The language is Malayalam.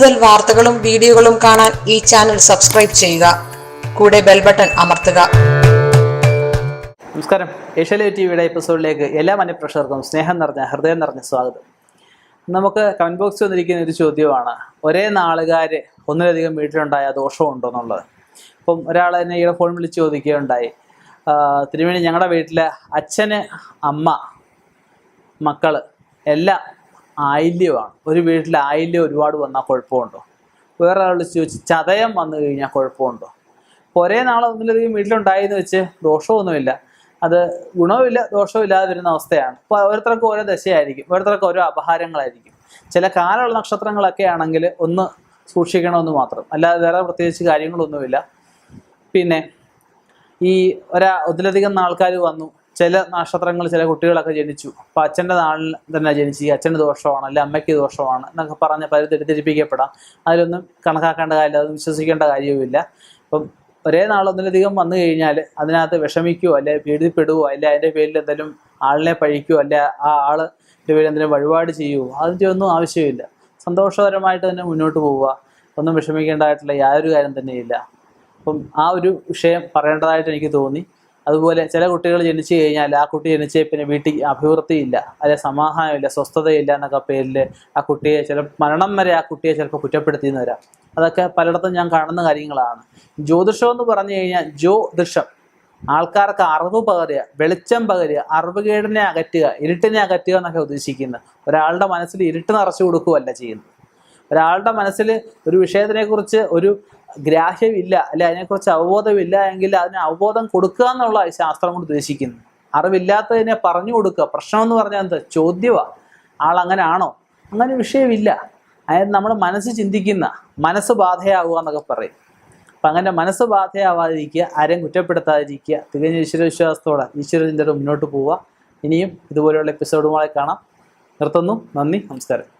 കൂടുതൽ വാർത്തകളും വീഡിയോകളും കാണാൻ ഈ ചാനൽ സബ്സ്ക്രൈബ് ചെയ്യുക. കൂടെ ബെൽ ബട്ടൺ അമർത്തുക. നമസ്കാരം. ഏഷ്യാലേ ടി വിയുടെ എപ്പിസോഡിലേക്ക് എല്ലാ മനഃപ്രേക്ഷകർക്കും സ്നേഹം നിറഞ്ഞ ഹൃദയം നിറഞ്ഞ സ്വാഗതം. നമുക്ക് കമന്റ് ബോക്സിൽ വന്നിരിക്കുന്ന ഒരു ചോദ്യമാണ് ഒരേ നാളുകാർ ഒന്നിലധികം വീട്ടിലുണ്ടായ ദോഷമുണ്ടോ എന്നുള്ളത്? അപ്പം ഒരാൾ എന്നെ ഈ ഫോൺ വിളിച്ച് ചോദിക്കുകയുണ്ടായി. തിരുവേണി ഞങ്ങളുടെ വീട്ടിലെ അച്ഛന് അമ്മ മക്കൾ എല്ലാം ആയില്യമാണ്. ഒരു വീട്ടിൽ ആയില്യം ഒരുപാട് വന്നാൽ കുഴപ്പമുണ്ടോ? വേറെ ആൾ ചോദിച്ച് ചതയം വന്നു കഴിഞ്ഞാൽ കുഴപ്പമുണ്ടോ? ഒരേ നാളെ ഒന്നിലധികം വീട്ടിലുണ്ടായെന്ന് വെച്ച് ദോഷമൊന്നുമില്ല. അത് ഗുണവുമില്ല ദോഷവും ഇല്ലാതെ വരുന്ന അവസ്ഥയാണ്. അപ്പോൾ ഓരോരുത്തർക്കും ഓരോ ദശയായിരിക്കും ഓരോരുത്തർക്കും ഓരോ അപഹാരങ്ങളായിരിക്കും. ചില കാലമുള്ള നക്ഷത്രങ്ങളൊക്കെ ആണെങ്കിൽ ഒന്ന് സൂക്ഷിക്കണമെന്ന് മാത്രം. അല്ലാതെ വേറെ പ്രത്യേകിച്ച് കാര്യങ്ങളൊന്നുമില്ല. പിന്നെ ഈ ഒരാ ഒന്നിലധികം ആൾക്കാർ വന്നു ചില നക്ഷത്രങ്ങൾ ചില കുട്ടികളൊക്കെ ജനിച്ചു. അപ്പൊ അച്ഛന്റെ നാളിൽ തന്നെ ജനിച്ചു ഈ ദോഷമാണ് അല്ലെ അമ്മയ്ക്ക് ദോഷമാണ് എന്നൊക്കെ പറഞ്ഞ് പല തെറ്റിദ്ധരിപ്പിക്കപ്പെടാം അതിലൊന്നും കണക്കാക്കേണ്ട കാര്യമില്ല അതൊന്നും വിശ്വസിക്കേണ്ട കാര്യവുമില്ല. അപ്പം ഒരേ നാൾ ഒന്നിലധികം വന്നു കഴിഞ്ഞാൽ അതിനകത്ത് വിഷമിക്കുകയോ അല്ലെ പീഡിപ്പെടുവോ അല്ലെ അതിന്റെ പേരിൽ എന്തെങ്കിലും ആളിനെ പഴിക്കുകയോ അല്ലെ ആ ആൾ പേരിൽ എന്തെങ്കിലും വഴിപാട് ചെയ്യുവോ അതിന്റെ ഒന്നും ആവശ്യമില്ല. സന്തോഷകരമായിട്ട് തന്നെ മുന്നോട്ട് പോവുക. ഒന്നും വിഷമിക്കേണ്ടതായിട്ടുള്ള യാതൊരു കാര്യം തന്നെയില്ല. അപ്പം ആ ഒരു വിഷയം പറയേണ്ടതായിട്ട് എനിക്ക് തോന്നി. അതുപോലെ ചില കുട്ടികൾ ജനിച്ചു കഴിഞ്ഞാൽ ആ കുട്ടി ജനിച്ച പിന്നെ വീട്ടിൽ അഭിവൃദ്ധിയില്ല അല്ലെ സമാധാനമില്ല സ്വസ്ഥതയില്ല എന്നൊക്കെ പേരിൽ ആ കുട്ടിയെ ചില മരണം വരെ ആ കുട്ടിയെ ചിലപ്പോൾ കുറ്റപ്പെടുത്തിയെന്ന് വരാം. അതൊക്കെ പലയിടത്തും ഞാൻ കാണുന്ന കാര്യങ്ങളാണ്. ജ്യോതിഷം എന്ന് പറഞ്ഞു കഴിഞ്ഞാൽ ജ്യോതിഷം. ആൾക്കാർക്ക് അറിവ് പകരുക വെളിച്ചം പകരുക അറിവുകേടിനെ അകറ്റുക ഇരുട്ടിനെ അകറ്റുക എന്നൊക്കെ ഉദ്ദേശിക്കുന്നത് ഒരാളുടെ മനസ്സിൽ ഇരുട്ട് നിറച്ചു കൊടുക്കുകയല്ല ചെയ്യുന്നത്. ഒരാളുടെ മനസ്സിൽ ഒരു വിഷയത്തിനെക്കുറിച്ച് ഒരു ഗ്രാഹ്യമില്ല അല്ലെ? അതിനെക്കുറിച്ച് അവബോധമില്ല എങ്കിൽ അതിന് അവബോധം കൊടുക്കുക എന്നുള്ള ശാസ്ത്രം കൊണ്ട് ഉദ്ദേശിക്കുന്നു. അറിവില്ലാത്തതിനെ പറഞ്ഞു കൊടുക്കുക. പ്രശ്നം എന്ന് പറഞ്ഞാൽ എന്താ? ചോദ്യമാണ് ആൾ അങ്ങനെ ആണോ അങ്ങനെ വിഷയമില്ല. അതായത് നമ്മൾ മനസ്സ് ചിന്തിക്കുന്ന മനസ്സ് ബാധയാവുക എന്നൊക്കെ പറയും. അപ്പം അങ്ങനെ മനസ്സ് ബാധയാവാതിരിക്കുക ആരെയും കുറ്റപ്പെടുത്താതിരിക്കുക തികഞ്ഞ ഈശ്വരവിശ്വാസത്തോടെ ഈശ്വരചിന്തയുടെ മുന്നോട്ട് പോവുക. ഇനിയും ഇതുപോലെയുള്ള എപ്പിസോഡുമായി കാണാം. നിർത്തുന്നു. നന്ദി. നമസ്കാരം.